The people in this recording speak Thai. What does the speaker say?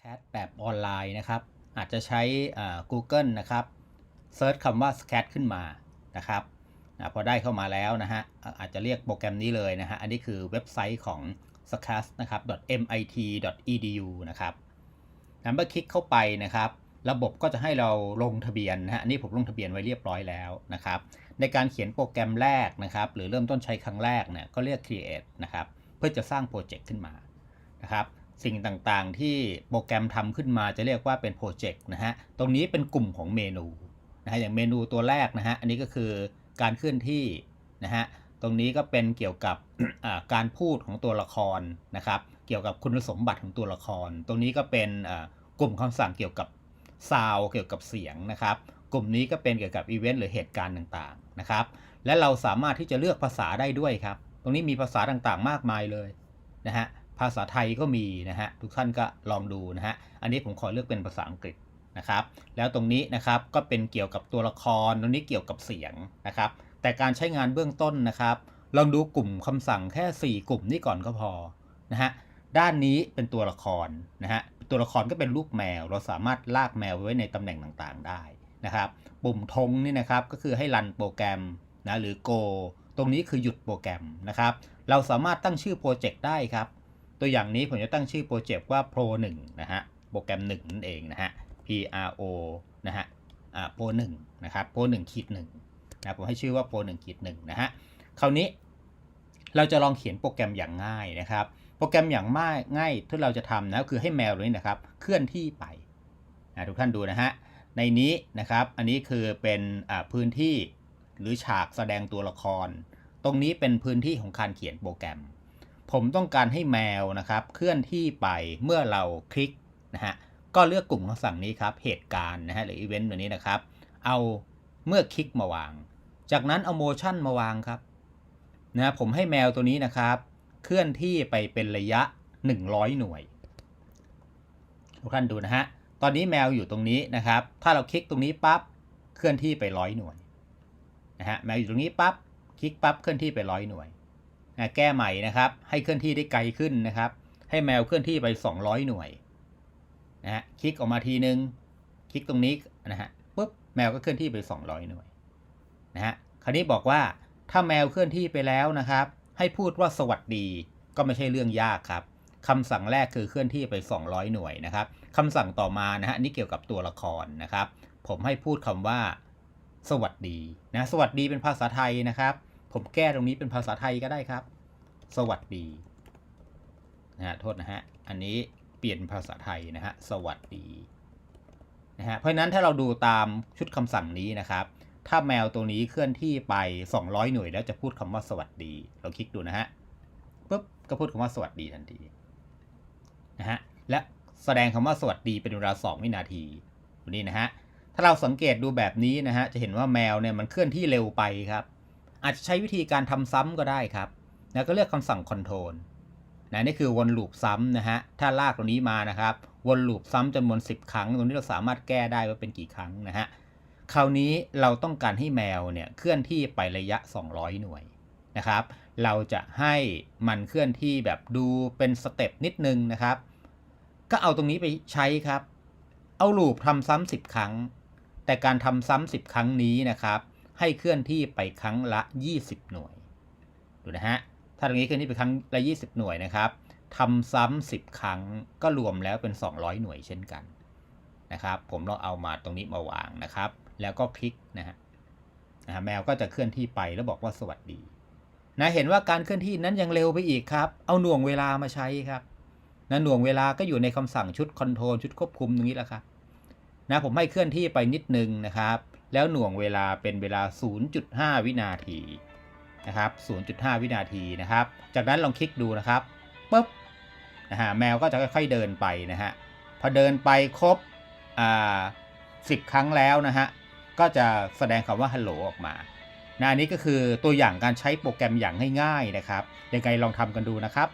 Scat แบบออนไลน์นะครับ อาจจะใช้ Google นะครับเซิร์ชคำว่า Scat ขึ้นมานะครับอ่าพอได้เข้ามาแล้วนะฮะ อาจจะเรียกโปรแกรมนี้เลยนะฮะ อันนี้คือเว็บไซต์ของ Scat นะครับ .mit.edu นะครับนะเมื่อคลิกเข้าไปนะครับ ระบบก็จะให้เราลงทะเบียนนะฮะ อันนี้ผมลงทะเบียนไว้เรียบร้อยแล้วนะครับ ในการเขียนโปรแกรมแรกนะครับ หรือเริ่มต้นใช้ครั้งแรกเนี่ย ก็เรียก create นะครับ เพื่อจะสร้างโปรเจกต์ขึ้นมา นะครับ สิ่งต่างๆ ที่โปรแกรมทำขึ้นมาจะเรียกว่าเป็นโปรเจกต์นะฮะ ตรงนี้เป็นกลุ่มของเมนูนะฮะ อย่างเมนูตัวแรกนะฮะ อันนี้ก็คือการเคลื่อนที่นะฮะ ตรงนี้ก็เป็นเกี่ยวกับการพูดของตัวละครนะครับ เกี่ยวกับคุณสมบัติของตัวละคร ตรงนี้ก็เป็นกลุ่มคำสั่งเกี่ยวกับซาวเกี่ยวกับเสียงนะครับ กลุ่มนี้ก็เป็นเกี่ยวกับอีเวนต์หรือเหตุการณ์ต่างๆนะครับ และเราสามารถที่จะเลือกภาษาได้ด้วยครับ ตรงนี้มีภาษาต่างๆ มากมายเลยนะฮะ ภาษาไทยก็มีนะฮะทุกท่านก็ลองดูนะฮะอันนี้ผมขอเลือกเป็นภาษาอังกฤษนะครับแล้วตรงนี้นะครับก็เป็นเกี่ยวกับตัวละครตรงนี้เกี่ยวกับเสียงนะครับแต่การใช้งานเบื้องต้นนะครับ ลองดูกลุ่มคำสั่งแค่ 4 กลุ่มนี้ก่อนก็พอนะฮะด้านนี้เป็นตัวละครนะฮะตัวละครก็เป็นรูปแมว เราสามารถลากแมวไว้ในตำแหน่งต่างๆได้นะครับปุ่มธงนี่นะครับก็คือให้รันโปรแกรมนะหรือ go ตรงนี้คือหยุดโปรแกรมนะครับ เราสามารถตั้งชื่อโปรเจกต์ได้ครับ ตัวอย่างนี้ผมจะตั้งชื่อโปรเจกต์ว่า pro 1นะฮะ โปรแกรม1นั่นเองนะฮะ pro นะฮะ อ่า pro 1นะครับ pro 1ขีด1นะผมให้ชื่อว่า pro 1ขีด1นะฮะ คราวนี้เราจะลองเขียนโปรแกรมอย่างง่ายนะครับ โปรแกรมอย่างง่ายง่ายที่เราจะทำนะคือให้แมวตัวนี้นะครับ เคลื่อนที่ไปนะทุกท่านดูนะฮะ ในนี้นะครับ อันนี้คือเป็นอ่าพื้นที่หรือฉากแสดงตัวละคร ตรงนี้เป็นพื้นที่ของการเขียนโปรแกรม ผมต้องการให้แมวนะครับเคลื่อนที่ไปเมื่อเราคลิกนะฮะก็เลือกกลุ่มคำสั่งนี้ครับ เหตุการณ์นะฮะหรืออีเวนต์ตัวนี้นะครับ เอาเมื่อคลิกมาวาง จากนั้นเอาโมชั่นมาวางครับนะผมให้แมวตัวนี้นะครับ เคลื่อนที่ไปเป็นระยะ 100 หน่วยทุกท่านดูนะฮะตอนนี้แมวอยู่ตรงนี้นะครับ ถ้าเราคลิกตรงนี้ปั๊บเคลื่อนที่ไปร้อยหน่วยนะฮะแมวอยู่ตรงนี้ปั๊บคลิกปั๊บเคลื่อนที่ไปร้อยหน่วย นะแก้ใหม่นะครับ ให้เคลื่อนที่ได้ไกลขึ้นนะครับ ให้แมวเคลื่อนที่ไป 200 หน่วยนะฮะคลิกออกมาทีนึง คลิกตรงนี้นะฮะปุ๊บแมวก็เคลื่อนที่ไป 200 หน่วยนะฮะคราวนี้บอกว่าถ้าแมวเคลื่อนที่ไปแล้วนะครับ ให้พูดว่าสวัสดีก็ไม่ใช่เรื่องยากครับคำสั่งแรกคือเคลื่อนที่ไป 200 หน่วยนะครับคำสั่งต่อมานะฮะนี่เกี่ยวกับตัวละครนะครับ ผมให้พูดคำว่า สวัสดีนะสวัสดีเป็นภาษาไทยนะครับ ผมแก้ตรงนี้เป็นภาษาไทยก็ได้ครับ สวัสดีนะฮะโทษนะฮะ อันนี้เปลี่ยนภาษาไทยนะฮะ สวัสดีนะฮะ เพราะฉะนั้นถ้าเราดูตามชุดคำสั่งนี้นะครับ ถ้าแมวตัวนี้เคลื่อนที่ไป 200 หน่วยแล้วจะพูดคำว่าสวัสดี เราคลิกดูนะฮะปุ๊บก็พูดคำว่าสวัสดีทันทีนะฮะ และแสดงคำว่าสวัสดีเป็นเวลา 2 วินาทีดูนี่นะฮะ ถ้าเราสังเกตดูแบบนี้นะฮะ จะเห็นว่าแมวเนี่ยมันเคลื่อนที่เร็วไปครับ อาจจะใช้วิธีการทำซ้ำก็ได้ครับ แล้วก็เลือกคำสั่ง control นะนี่คือวนลูปซ้ำนะฮะ ถ้าลากตรงนี้มานะครับ วนลูปซ้ำจำนวน 10 ครั้ง ตรงนี้เราสามารถแก้ได้ว่าเป็นกี่ครั้งนะฮะ คราวนี้เราต้องการให้แมวเนี่ยเคลื่อนที่ไประยะ 200 หน่วยนะครับ เราจะให้มันเคลื่อนที่แบบดูเป็นสเต็ปนิดนึงนะครับ ก็เอาตรงนี้ไปใช้ครับ เอาลูปทำซ้ำ10 ครั้ง แต่การทำซ้ำ10 ครั้งนี้นะครับ ให้เคลื่อนที่ไปครั้งละ 20 หน่วย ดูนะฮะ ถ้าตรงนี้เคลื่อนที่ไปครั้งละ 20 หน่วยนะครับทำซ้ำ10 ครั้งก็รวมแล้วเป็น 200 หน่วยเช่นกันนะครับ ผมลองเอามาตรงนี้มาวางนะครับ แล้วก็คลิกนะฮะนะฮะแมวก็จะเคลื่อนที่ไปแล้วบอกว่าสวัสดี นะเห็นว่าการเคลื่อนที่นั้นยังเร็วไปอีกครับ เอาหน่วงเวลามาใช้ครับนะหน่วงเวลาก็อยู่ในคำสั่งชุดคอนโทรลชุดควบคุมตรงนี้แหละครับนะผมให้เคลื่อนที่ไปนิดนึงนะครับ แล้วหน่วงเวลาเป็นเวลา 0.5 วินาทีนะครับ 0.5 วินาทีนะครับ จากนั้นลองคลิกดูนะครับปุ๊บนะฮะแมวก็จะค่อยๆเดินไปนะฮะ พอเดินไปครบอ่า10ครั้งแล้วนะฮะ ก็จะแสดงคำว่าฮัลโหลออกมานะอันนี้ก็คือตัวอย่างการใช้โปรแกรมอย่างง่ายๆนะครับยังไงลองทำกันดูนะครับ